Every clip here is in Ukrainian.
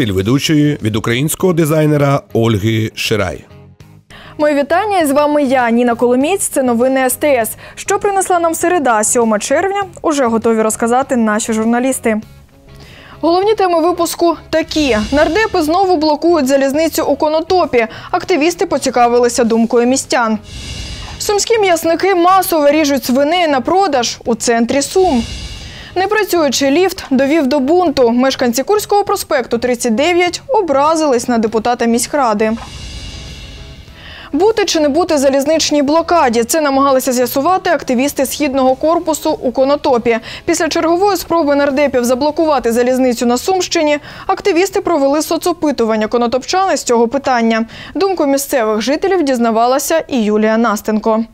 стиль ведучої від українського дизайнера Ольги Ширай. Мої вітання з вами я, Ніна Коломієць. Це новини СТС. Що принесла нам середа, 7 червня, уже готові розказати наші журналісти. Головні теми випуску такі: нардепи знову блокують залізницю у конотопі. Активісти поцікавилися думкою містян. Сумські м'ясники масово ріжуть свини на продаж у центрі Сум. Непрацюючий ліфт довів до бунту. Мешканці Курського проспекту 39 образились на депутата міськради. Бути чи не бути залізничній блокаді це намагалися з'ясувати активісти східного корпусу у Конотопі. Після чергової спроби нардепів заблокувати залізницю на Сумщині. Активісти провели соцопитування конотопчани з цього питання. Думку місцевих жителів дізнавалася і Юлія Настенко.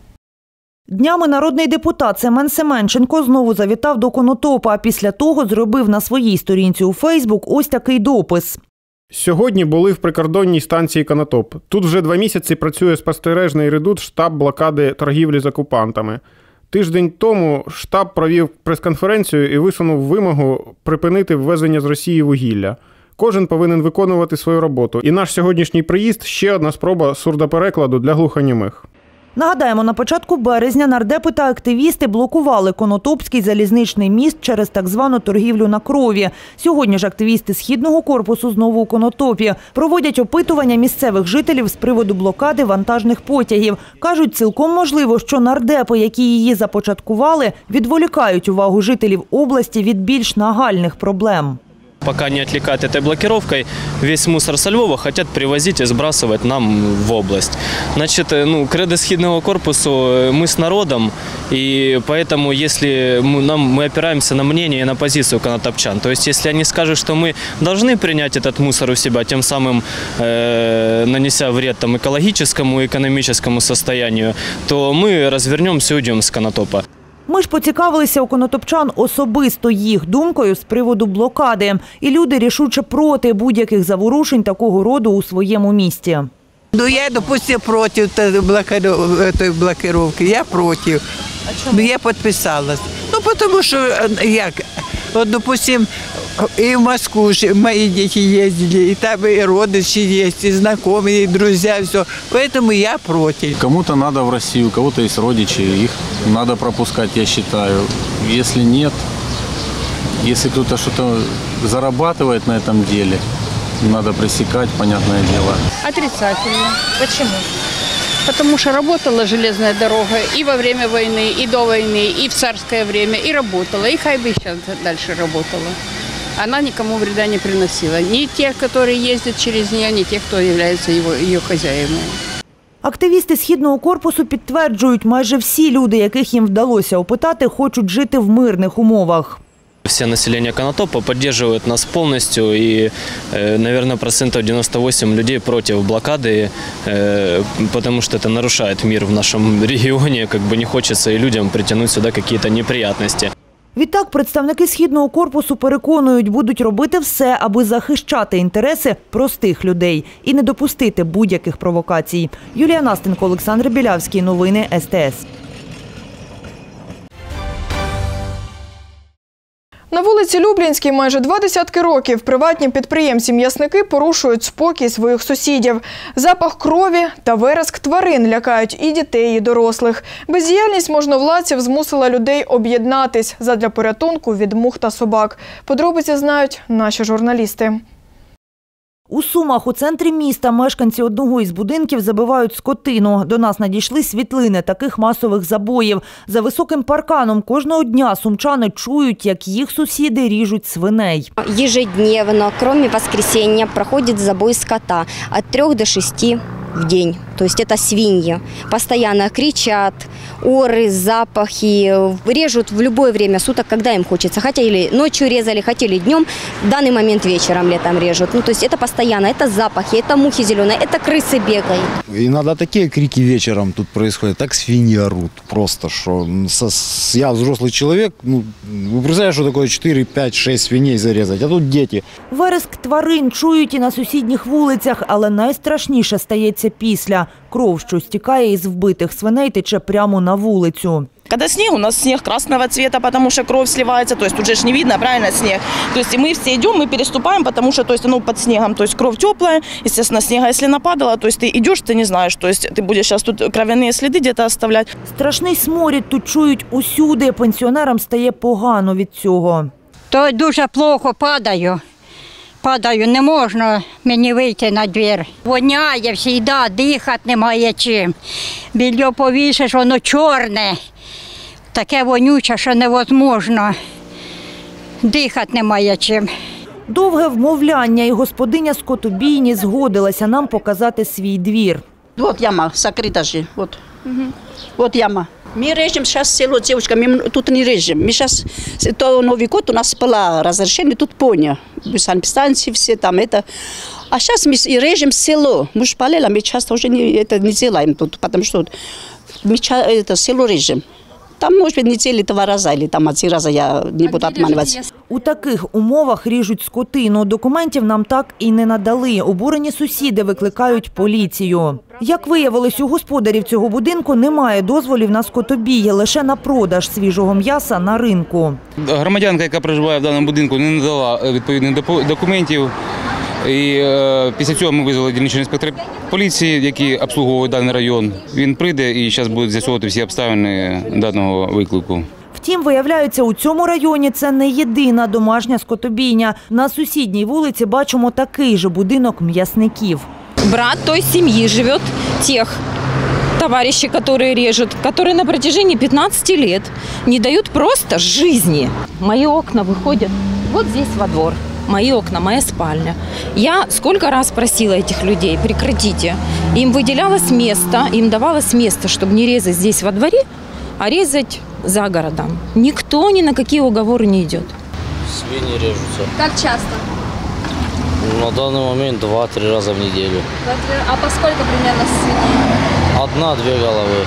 Днями народний депутат Семен Семенченко знову завітав до Конотопа, а після того зробив на своїй сторінці у Фейсбук ось такий допис. Сьогодні були в прикордонній станції Канатоп. Тут вже два місяці працює спостережний редут штаб блокади торгівлі з окупантами. Тиждень тому штаб провів прес-конференцію і висунув вимогу припинити ввезення з Росії вугілля. Кожен повинен виконувати свою роботу. І наш сьогоднішній приїзд ще одна спроба сурдоперекладу для глухонімих. Нагадаємо, на початку березня нардепи та активісти блокували Конотопський залізничний міст через так звану торгівлю на крові. Сьогодні ж активісти східного корпусу знову у Конотопі проводять опитування місцевих жителів з приводу блокади вантажних потягів. кажуть, цілком можливо, що нардепи, які її започаткували, відволікають увагу жителів області від більш нагальних проблем. Пока не отвлекают этой блокировкой, весь мусор со Львова хотят привозить и сбрасывать нам в область. Значит, э, ну, кредо східного корпусу э, мы с народом, и поэтому если мы, нам, мы опираемся на мнение и на позицию канатопчан, то есть если они скажут, что мы должны принять этот мусор у себя, тем самым э, нанеся вред там, экологическому и экономическому состоянию, то мы развернемся и уйдем с канатопа. Ми ж поцікавилися у конотопчан особисто їх думкою з приводу блокади. І люди рішуче проти будь-яких заворушень такого роду у своєму місті. Ну, я, допустим, против этой блокиров- этой блокировки. Я против. Ну, я подписалась. Ну, потому что, э, як, вот, допустим, и в Москву ж мои дети ездили, и там и родичи есть, и знакомые, и друзья, все. Поэтому я против. Кому-то надо в Россию, у кого-то есть родичи, их надо пропускать, я считаю. Если нет, если кто-то что-то зарабатывает на этом деле, надо пресекать, понятное дело. Отрицательно. Почему? Потому что работала железная дорога и во время войны, и до войны, и в царское время, и работала. И хай бы сейчас дальше работала. Она никому вреда не приносила. Ни тех, которые ездят через нее, ни тех, кто является его, ее хозяевами. Активісти східного корпусу підтверджують, майже всі люди, яких їм вдалося опитати, хочуть жити в мирних умовах. Все население Конотопа поддерживает нас полностью, и, э, наверное, процентов 98 людей против блокады, э, потому что это нарушает мир в нашем регионе, как бы не хочется и людям притянуть сюда какие-то неприятности. Відтак, представники східного корпусу переконують, будуть робити все, аби захищати інтереси простих людей і не допустити будь-яких провокацій. Юлія Настенко, Олександр Білявський. Новини СТС. На вулиці Люблінській майже два десятки років приватні підприємці-м'ясники порушують спокій своїх сусідів. Запах крові та вереск тварин лякають і дітей, і дорослих. Бездіяльність можновладців змусила людей об'єднатись задля порятунку від мух та собак. Подробиці знають наші журналісти. У Сумах у центрі міста мешканці одного із будинків забивають скотину. До нас надійшли світлини таких масових забоїв. За високим парканом кожного дня сумчани чують, як їх сусіди ріжуть свиней. Ежедневно, крім воскресіння, проходить забой скота від 3 до 6 в день. То есть это свиньи. Постоянно кричат, оры, запахи. Режут в любое время суток, когда им хочется. Хотели ночью резали, хотели днем. В данный момент вечером летом режут. Ну, то есть это постоянно. Это запахи, это мухи зеленые, это крысы бегают. Иногда такие крики вечером тут происходят, так свиньи орут просто, что со- с- я взрослый человек, ну, вы представляете, что такое 4, 5, 6 свиней зарезать, а тут дети. Вереск тварин чують і на сусідніх вулицях, але найстрашніше стається після. Кров, що стікає із вбитих свиней, тече прямо на вулицю. Когда снег, у нас снег красного цвета, потому что кровь сливается, то есть тут же ж не видно, правильно, снег. То есть и мы все идем, мы переступаем, потому что, то есть, ну, под снегом, то есть кровь теплая, естественно, снега если нападало, то есть ты идешь, ты не знаешь, то есть ты будешь сейчас тут кровяные следы где-то оставлять. Страшний сморід тут чують усюди. Пенсіонерам стає погано від цього. То дуже плохо падаю. Падаю, не можна мені вийти на двір. Воняє завжди, дихати немає чим. Більо повісиш, воно чорне, таке вонюче, що невозможно. Дихати немає чим. Довге вмовляння і господиня скотобійні згодилася нам показати свій двір. Вот яма закрыта же, вот. Вот яма. Мы режем сейчас село, девочка, мы тут не режем. Мы сейчас, то Новый год у нас было разрешение, тут поня. Санэпистанции все там, это. А сейчас мы и режем село. Мы же параллельно, мы часто уже не, это не делаем тут, потому что мы это село режем. Там, может быть, недели два раза, или там один раза я не буду обманывать. У таких умовах ріжуть скотину. Документів нам так і не надали. Обурені сусіди викликають поліцію. Як виявилось, у господарів цього будинку немає дозволів на скотобій, лише на продаж свіжого м'яса на ринку. Громадянка, яка проживає в даному будинку, не надала е, відповідних документів. І е, після цього ми визвали дільничного інспектора поліції, який обслуговує даний район. Він прийде і зараз буде з'ясовувати всі обставини даного виклику. Втім, виявляється, у цьому районі це не єдина домашня скотобійня. На сусідній вулиці бачимо такий же будинок м'ясників. брат той семьи живет, тех товарищей, которые режут, которые на протяжении 15 лет не дают просто жизни. Мои окна выходят вот здесь во двор. Мои окна, моя спальня. Я сколько раз просила этих людей, прекратите. Им выделялось место, им давалось место, чтобы не резать здесь во дворе, а резать за городом. Никто ни на какие уговоры не идет. Свиньи режутся. Как часто? На данный момент два-три раза в неделю. А по сколько примерно свиней? Одна-две головы.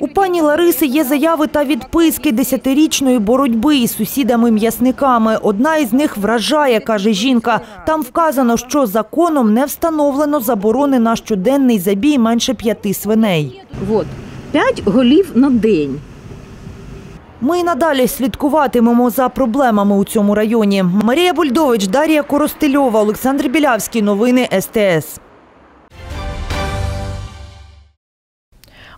У пані Лариси є заяви та відписки десятирічної боротьби із сусідами-м'ясниками. Одна із них вражає, каже жінка. Там вказано, що законом не встановлено заборони на щоденний забій менше п'яти свиней. Вот, 5 голів на день. Ми й надалі слідкуватимемо за проблемами у цьому районі. Марія Бульдович, Дар'я Коростельова, Олександр Білявський. Новини СТС.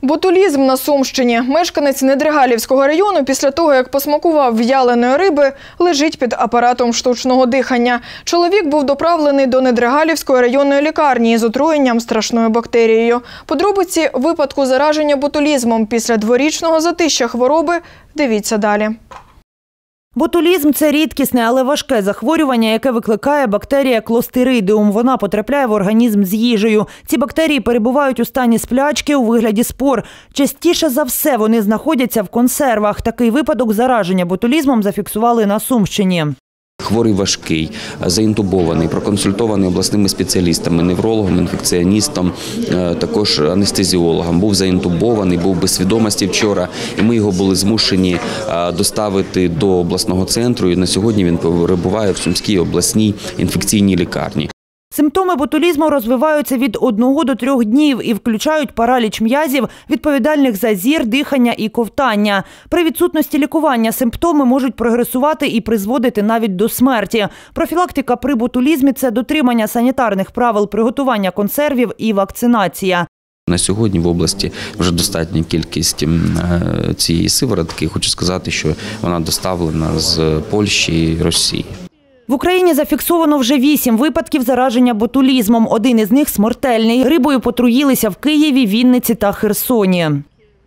Ботулізм на Сумщині. Мешканець Недригалівського району після того, як посмакував в'яленої риби, лежить під апаратом штучного дихання. Чоловік був доправлений до Недригалівської районної лікарні з отруєнням страшною бактерією. Подробиці випадку зараження ботулізмом після дворічного затища хвороби дивіться далі. Ботулізм це рідкісне, але важке захворювання, яке викликає бактерія клостеридіум. Вона потрапляє в організм з їжею. Ці бактерії перебувають у стані сплячки у вигляді спор. Частіше за все вони знаходяться в консервах. Такий випадок зараження ботулізмом зафіксували на Сумщині. Хворий важкий, заінтубований, проконсультований обласними спеціалістами, неврологом, інфекціоністом, е, також анестезіологом. Був заінтубований, був без свідомості вчора, і ми його були змушені е, доставити до обласного центру. І на сьогодні він перебуває в Сумській обласній інфекційній лікарні. Симптоми ботулізму розвиваються від 1 до 3 днів і включають параліч м'язів, відповідальних за зір, дихання і ковтання. При відсутності лікування симптоми можуть прогресувати і призводити навіть до смерті. Профілактика при ботулізмі це дотримання санітарних правил приготування консервів і вакцинація. На сьогодні в області вже достатня кількість е, цієї сиворотки. Хочу сказати, що вона доставлена з Польщі і Росії. В Україні зафіксовано вже вісім випадків зараження ботулізмом. Один із них смертельний. Рибою потруїлися в Києві, Вінниці та Херсоні.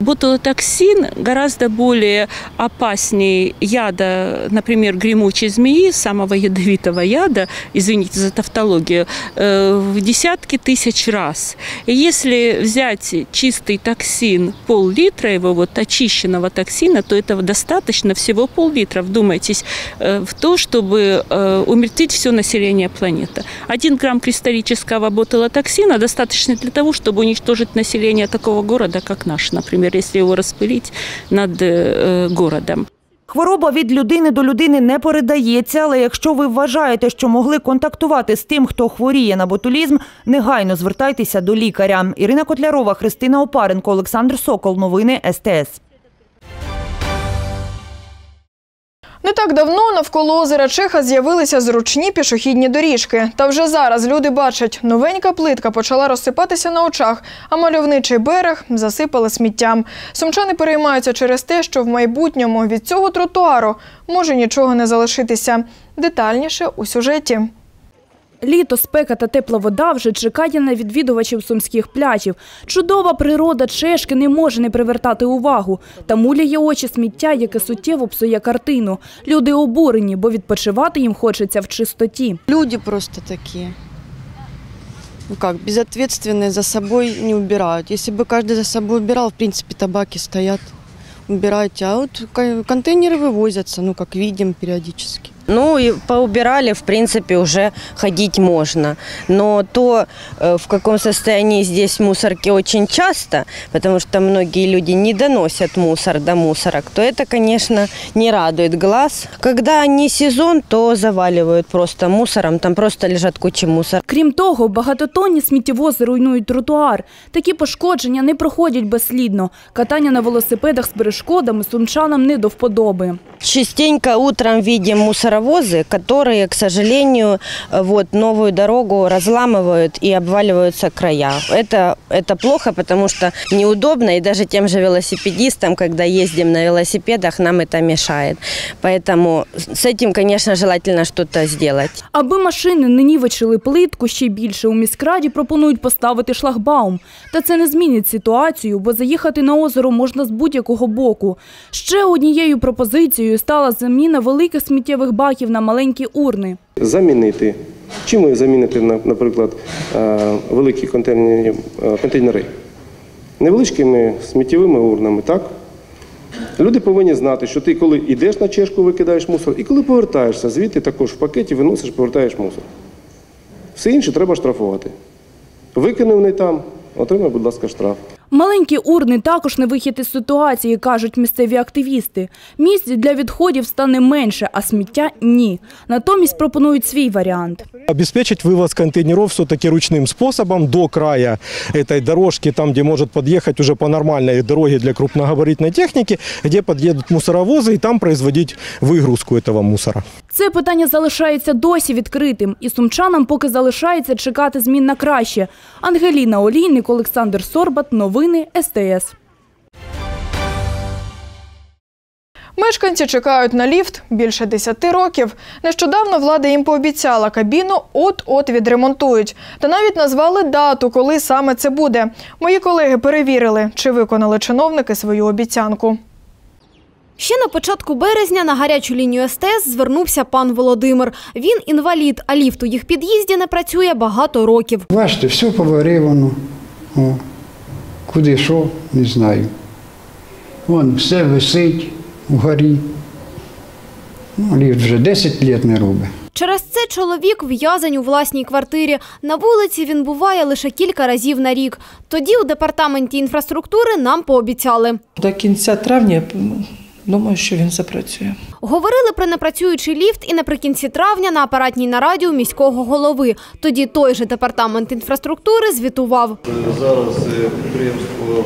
Ботулотоксин гораздо более опаснее яда, например, гремучей змеи, самого ядовитого яда, извините за тавтологию, э, в десятки тысяч раз. И если взять чистый токсин, пол-литра его, вот очищенного токсина, то этого достаточно всего пол-литра, вдумайтесь, э, в то, чтобы э, умертвить все население планеты. Один грамм кристаллического ботулотоксина достаточно для того, чтобы уничтожить население такого города, как наш, например, если его распылить над э, городом. Хвороба від людини до людини не передається, але якщо ви вважаєте, що могли контактувати з тим, хто хворіє на ботулізм, негайно звертайтеся до лікаря. Ірина Котлярова, Христина Опаренко, Олександр Сокол. Новини СТС. Не так давно навколо озера Чеха з'явилися зручні пішохідні доріжки. Та вже зараз люди бачать, новенька плитка почала розсипатися на очах, а мальовничий берег засипали сміттям. Сумчани переймаються через те, що в майбутньому від цього тротуару може нічого не залишитися. Детальніше у сюжеті. Літо, спека та тепла вода вже чекає на відвідувачів сумських пляжів. Чудова природа Чешки не може не привертати увагу. Та муляє очі сміття, яке суттєво псує картину. Люди обурені, бо відпочивати їм хочеться в чистоті. Люди просто такие. Ну как, безответственные, за собой не убирают. Если бы каждый за собой убирал, в принципе, табаки стоят, убирайте. А вот ко- контейнеры вывозятся, ну как видим периодически. Ну и поубирали, в принципе, уже ходить можно. Но то, э, в каком состоянии здесь мусорки очень часто, потому что многие люди не доносят мусор до мусорок, то это, конечно, не радует глаз. Когда не сезон, то заваливают просто мусором, там просто лежат кучи мусора. Крім того, багатотонні сміттєвози руйнують тротуар. Такі пошкодження не проходять безслідно. Катання на велосипедах з перешкодами сумчанам не до вподоби. Частенько утром видим мусоровозы, которые, к сожалению, э, вот новую дорогу разламывают и обваливаются края. Это, это плохо, потому что неудобно, и даже тем же велосипедистам, когда ездим на велосипедах, нам это мешает. Поэтому с этим, конечно, желательно что-то сделать. Аби машини не нівечили плитку ще більше, у міськраді пропонують поставити шлагбаум. Та це не змінить ситуацію, бо заїхати на озеро можна з будь-якого боку. Ще однією пропозицією стала заміна великих сміттєвих баків на маленькі урни. замінити. Чим ви заміните, наприклад, е, великі е, контейнери? Невеличкими сміттєвими урнами, так? Люди повинні знати, що ти, коли йдеш на чешку, викидаєш мусор, і коли повертаєшся, звідти також в пакеті виносиш, повертаєш мусор. Все інше треба штрафувати. Викинув не там, отримай, будь ласка, штраф. Маленькі урни також не вихід із ситуації, кажуть місцеві активісти. Місць для відходів стане менше, а сміття – ні. Натомість пропонують свій варіант. Обеспечить вывоз контейнеров все-таки ручным способом до края этой дорожки, там, где может подъехать уже по нормальной дороге для крупногабаритной техники, где подъедут мусоровозы и там производить выгрузку этого мусора. Це питання залишається досі відкритим, і сумчанам поки залишається чекати змін на краще. Ангеліна Олійник, Олександр Сорбат. Новини СТС. Мешканці чекають на ліфт більше 10 років. Нещодавно влада їм пообіцяла кабіну от-от відремонтують. Та навіть назвали дату, коли саме це буде. Мої колеги перевірили, чи виконали чиновники свою обіцянку. Ще на початку березня на гарячу лінію СТС звернувся пан Володимир. Він інвалід, а ліфт у їх під'їзді не працює багато років. Бачите, все поваревано. О, куди що, не знаю. Вон все висить вгорі. Ну, ліфт вже 10 років не робить. Через це чоловік в'язень у власній квартирі. На вулиці він буває лише кілька разів на рік. Тоді у департаменті інфраструктури нам пообіцяли. До кінця травня думаю, що він запрацює. Говорили про непрацюючий ліфт і наприкінці травня на апаратній нараді у міського голови. Тоді той же департамент інфраструктури звітував. Зараз е, підприємство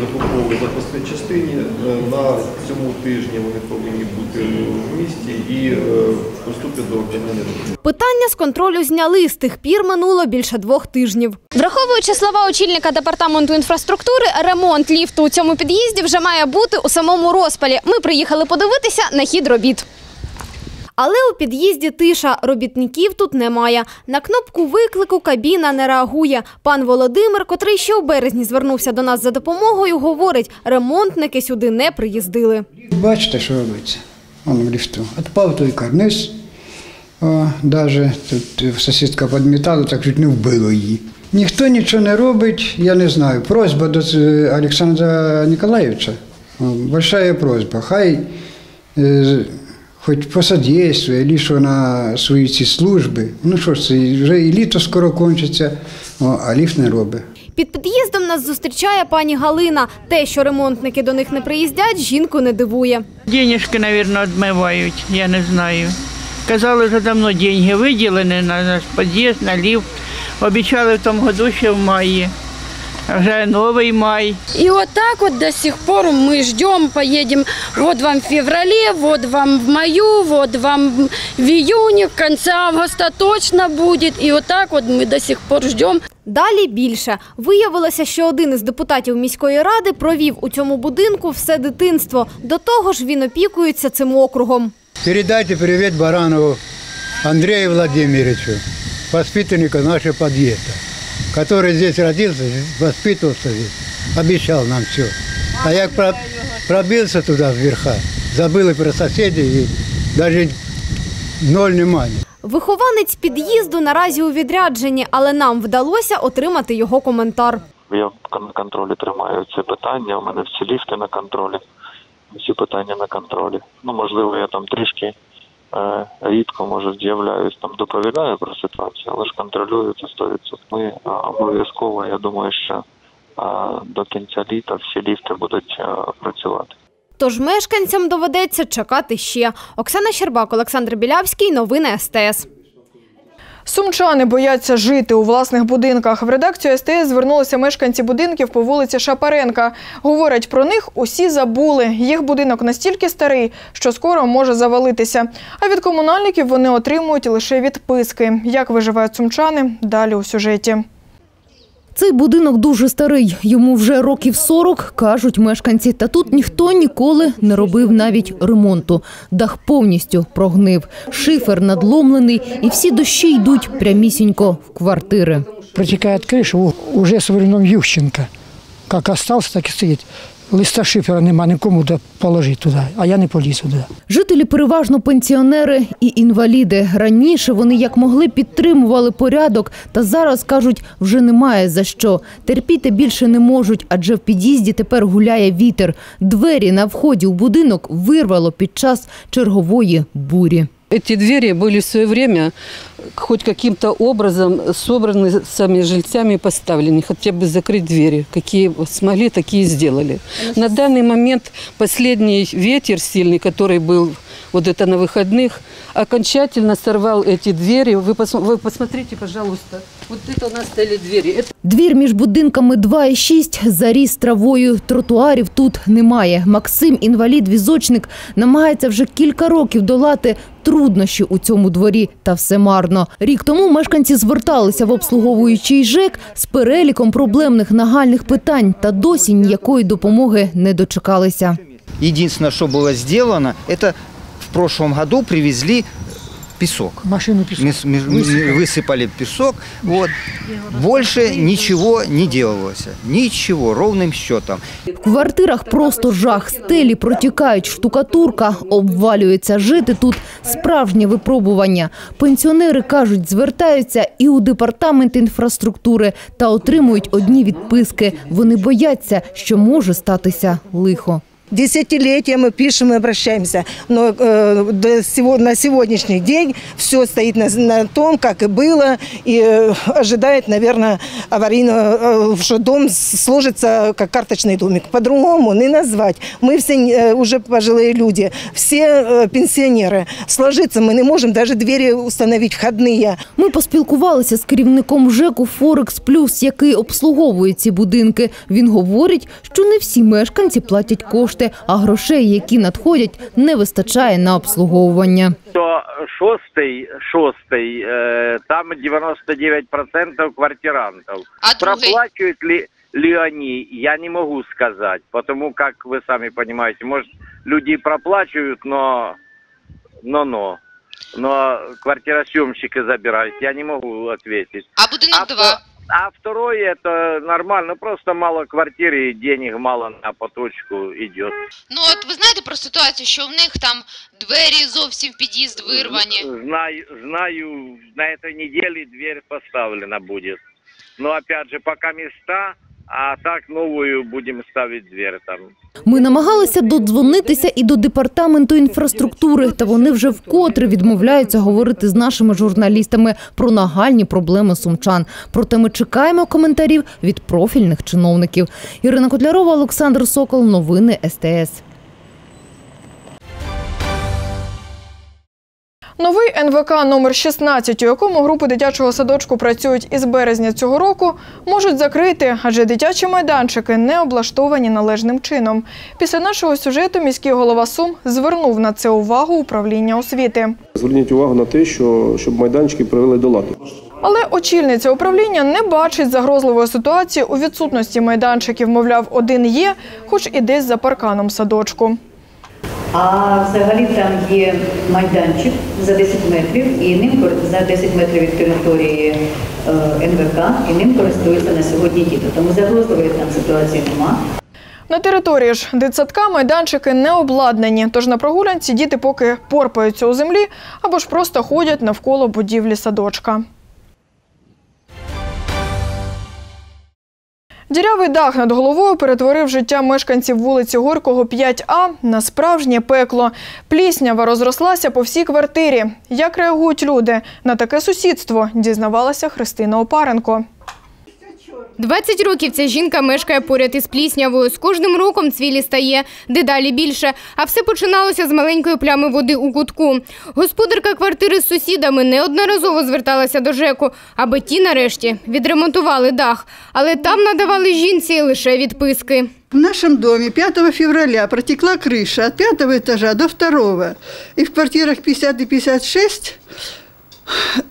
закуповує запасні частині. Е, На цьому тижні вони повинні бути в місті і е, до виконання. Питання з контролю зняли. З тих пір минуло більше двох тижнів. Враховуючи слова очільника департаменту інфраструктури, ремонт ліфту у цьому під'їзді вже має бути у самому розпалі. Ми приїхали подивитися на хід робіт. Але у під'їзді тиша, робітників тут немає. На кнопку виклику кабіна не реагує. Пан Володимир, котрий ще у березні звернувся до нас за допомогою, говорить, ремонтники сюди не приїздили. Бачите, що робиться? Вон в ліфту. Отпав той карниз. Даже тут сусідка підмітала, так чуть не вбило її. Ніхто нічого не робить, я не знаю. Просьба до е, Олександра Ніколаєвича. Большая просьба. Хай е, хоч посодействує, лише на свої ці служби. Ну що ж, це вже і літо скоро кончиться, а ліфт не робить. Під під'їздом нас зустрічає пані Галина. Те, що ремонтники до них не приїздять, жінку не дивує. Денежки, наверное, відмивають, я не знаю. Казали, що давно деньги виділені на наш під'їзд, на ліфт. Обіцяли в тому году ще в маї. Вже новий май. И вот так вот до сих пор мы ждем, поедем, вот вам в феврале, вот вам в маю, вот вам в июне, в конце августа точно будет. И вот так вот мы до сих пор ждем. Далі більше. Виявилося, що один із депутатів міської ради провів у цьому будинку все дитинство. До того ж, він опікується цим округом. Передайте привет Баранову Андрею Владимировичу, воспитаннику нашего подъезда, который здесь родился, воспитывался здесь, обещал нам все. А я про- пробился туда вверха, забыл и про соседей, и даже ноль внимания. Вихованець під'їзду наразі у відрядженні, але нам вдалося отримати його коментар. Я на контролі тримаю це питання. У мене всі ліфти на контролі, всі питання на контролі. Ну, можливо, я там трішки е, рідко може з'являюсь, там доповідаю про ситуацію, але ж контролюю це 100%. Ми е, обов'язково, я думаю, що е, до кінця літа всі ліфти будуть е, працювати. Тож мешканцям доведеться чекати ще. Оксана Щербак, Олександр Білявський. Новини СТС. Сумчани бояться жити у власних будинках. В редакцію СТС звернулися мешканці будинків по вулиці Шапаренка. Говорять, про них усі забули. Їх будинок настільки старий, що скоро може завалитися. А від комунальників вони отримують лише відписки. Як виживають сумчани? Далі у сюжеті. Цей будинок дуже старий, йому вже років 40, кажуть мешканці. Та тут ніхто ніколи не робив навіть ремонту. Дах повністю прогнив, шифер надломлений, і всі дощі йдуть прямісінько в квартири. Протікає крыша вже уже со Як залишився, так і стоит. Листа шифера нема, нікому де положити туди, а я не поліз туди. Жителі переважно пенсіонери і інваліди. Раніше вони як могли підтримували порядок, та зараз кажуть, вже немає за що. Терпіти більше не можуть, адже в під'їзді тепер гуляє вітер. Двері на вході у будинок вирвало під час чергової бурі. Эти двери были в свое время хоть каким-то образом собраны сами жильцами и поставлены, хотя бы закрыть двери. Какие смогли, такие сделали. На данный момент последний ветер сильный, который был вот это на выходных, окончательно сорвал эти двери. Вы, пос- вы посмотрите, пожалуйста. Вот это у нас стояли двери. Это Двір між будинками 2 і 6 заріс травою. Тротуарів тут немає. Максим, інвалід-візочник, намагається вже кілька років долати труднощі у цьому дворі. Та все марно. Рік тому мешканці зверталися в обслуговуючий ЖЕК з переліком проблемних нагальних питань та досі ніякої допомоги не дочекалися. Единственное, что было сделано, это в прошлом году привезли песок. Машину песок. Мес- мес- Высыпали. Высыпали песок. Вот. Больше ничего не делалось. Ничего, ровным счетом. В квартирах просто жах. Стелі протікають, штукатурка обвалюється. Жити тут справжнє випробування. Пенсіонери кажуть, звертаються і у департамент інфраструктури та отримують одні відписки. Вони бояться, що може статися лихо. Десятилетия мы пишем и обращаемся, но э, до сего- на сегодняшний день все стоит на, на том, как и было, и э, ожидает, наверное, аварийного, э, что дом с- сложится как карточный домик. По-другому не назвать. Мы все э, уже пожилые люди, все э, пенсионеры. Сложиться мы не можем, даже двери установить входные. Ми поспілкувалися з керівником ЖЕКу Форекс Плюс, який обслуговує ці будинки. Він говорить, що не всі мешканці платять кошти, а грошей, які надходять, не вистачає на обслуговування. То шостий, шостий, е, там 99% квартирантов. А? Проплачивают ли, ли они, я не могу сказать, потому как вы сами понимаете, может, люди проплачивают, но, но, но, но квартиросъемщики забирают, я не могу ответить. А будинок два? А второй это нормально, просто мало квартир и денег мало на поточку идет. Ну от ви знаєте про ситуацію, що в них там двері зовсім в під'їзд вирвані. Знаю, знаю, на этой неделе дверь поставлена будет. Но опять же, пока места, а так новую будем ставить дверь там. Ми намагалися додзвонитися і до департаменту інфраструктури, та вони вже вкотре відмовляються говорити з нашими журналістами про нагальні проблеми сумчан. Проте ми чекаємо коментарів від профільних чиновників. Ірина Котлярова, Олександр Сокол. Новини СТС. Новий НВК номер 16, у якому групи дитячого садочку працюють із березня цього року, можуть закрити, адже дитячі майданчики не облаштовані належним чином. Після нашого сюжету міський голова Сум звернув на це увагу управління освіти. Зверніть увагу на те, що щоб майданчики привели до ладу. Але очільниця управління не бачить загрозливої ситуації у відсутності майданчиків. Мовляв, один є, хоч і десь за парканом садочку. А взагалі там є майданчик за 10 метрів, і ним за 10 метрів від території е, НВК, і ним користуються на сьогодні діти. Тому загрозливої там ситуації нема. На території ж дитсадка майданчики не обладнані, тож на прогулянці діти поки порпаються у землі або ж просто ходять навколо будівлі садочка. Дірявий дах над головою перетворив життя мешканців вулиці Горького 5А на справжнє пекло. Пліснява розрослася по всій квартирі. Як реагують люди на таке сусідство, дізнавалася Христина Опаренко. 20 років ця жінка мешкає поряд із пліснявою. З кожним роком цвілі стає дедалі більше. А все починалося з маленької плями води у кутку. Господарка квартири з сусідами неодноразово зверталася до ЖЕКу, аби ті нарешті відремонтували дах. Але там надавали жінці лише відписки. В нашем доме 5 февраля протекла крыша от пятого этажа до второго. И в квартирах 50 и 56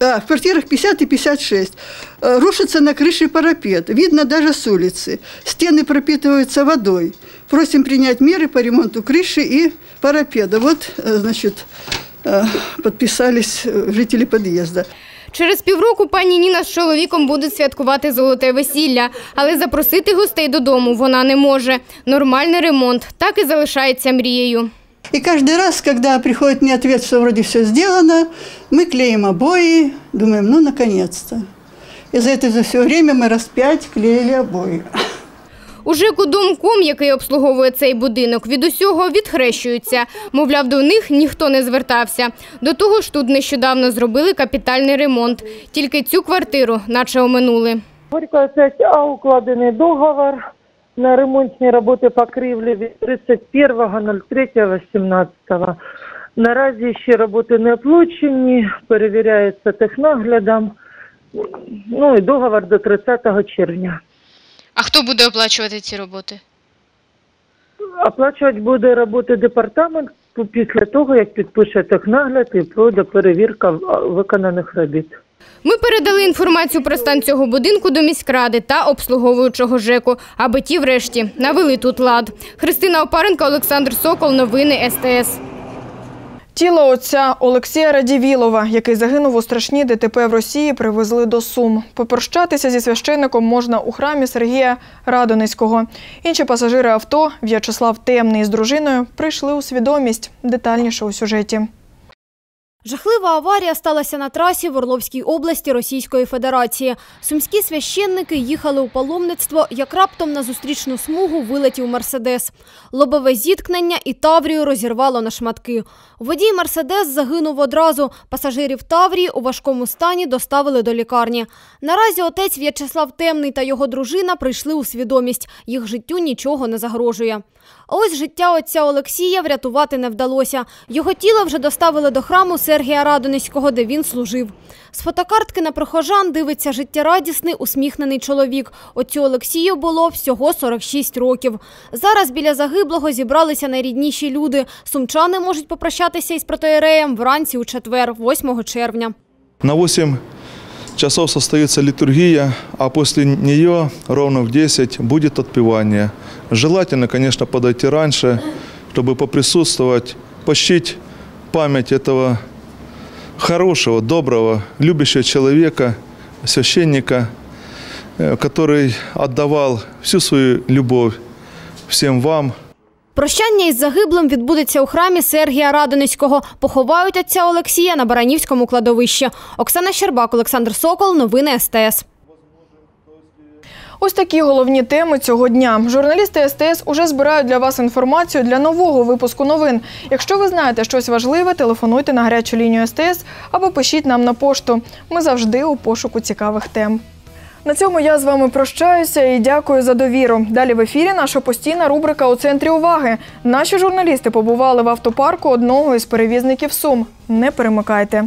а, в квартирах 50 и 56 э, рушится на крыше парапет. Видно даже с улицы. Стены пропитываются водой. Просим принять меры по ремонту крыши и парапета. Вот, э, значит, э, подписались э, жители подъезда. Через півроку пані Ніна з чоловіком будуть святкувати золоте весілля, але запросити гостей додому вона не може. Нормальний ремонт так і залишається мрією. И каждый раз, когда приходит мне ответ, что вроде все сделано, мы клеим обои, думаем, ну, наконец-то. И за это за все время мы раз пять клеили обои. У ЖЕКу «Домком», який обслуговує цей будинок, від усього відхрещуються. Мовляв, до них ніхто не звертався. До того ж, тут нещодавно зробили капітальний ремонт. Тільки цю квартиру наче оминули. Горького 5А укладений договор на ремонтні роботи покрівлі від 31.03.18. Наразі ще роботи не оплачені, перевіряється технаглядом. Ну і договор до 30 червня. А хто буде оплачувати ці роботи? Оплачувати буде роботи департамент після того, як підпише технагляд і пройде перевірка виконаних робіт. Ми передали інформацію про стан цього будинку до міськради та обслуговуючого ЖЕКу, аби ті врешті навели тут лад. Христина Опаренко, Олександр Сокол. Новини СТС. Тіло отця Олексія Радівілова, який загинув у страшній ДТП в Росії, привезли до Сум. Попрощатися зі священником можна у храмі Сергія Радоницького. Інші пасажири авто, В'ячеслав Темний з дружиною, прийшли у свідомість. Детальніше у сюжеті. Жахлива аварія сталася на трасі в Орловській області Російської Федерації. Сумські священники їхали у паломництво, як раптом на зустрічну смугу вилетів «Мерседес». Лобове зіткнення і Таврію розірвало на шматки. Водій «Мерседес» загинув одразу. Пасажирів Таврії у важкому стані доставили до лікарні. Наразі отець В'ячеслав Темний та його дружина прийшли у свідомість. Їх життю нічого не загрожує. А ось життя отця Олексія врятувати не вдалося. Його тіло вже доставили до храму Сергія Радоницького, де він служив. З фотокартки на прихожан дивиться життєрадісний, усміхнений чоловік. Отцю Олексію було всього 46 років. Зараз біля загиблого зібралися найрідніші люди. Сумчани можуть попрощатися із протоєреєм вранці у четвер, 8 червня. На 8 часов состоится литургия, а после нее ровно в 10 будет отпевание. Желательно, конечно, подойти раньше, чтобы поприсутствовать, почтить память этого хорошего, доброго, любящего человека, священника, э, который отдавал всю свою любовь всем вам, Прощання із загиблим відбудеться у храмі Сергія Радоницького. Поховають отця Олексія на Баранівському кладовищі. Оксана Щербак, Олександр Сокол. Новини СТС. Ось такі головні теми цього дня. Журналісти СТС уже збирають для вас інформацію для нового випуску новин. Якщо ви знаєте щось важливе, телефонуйте на гарячу лінію СТС або пишіть нам на пошту. Ми завжди у пошуку цікавих тем. На цьому я з вами прощаюся і дякую за довіру. Далі в ефірі наша постійна рубрика у центрі уваги. Наші журналісти побували в автопарку одного із перевізників Сум. Не перемикайте.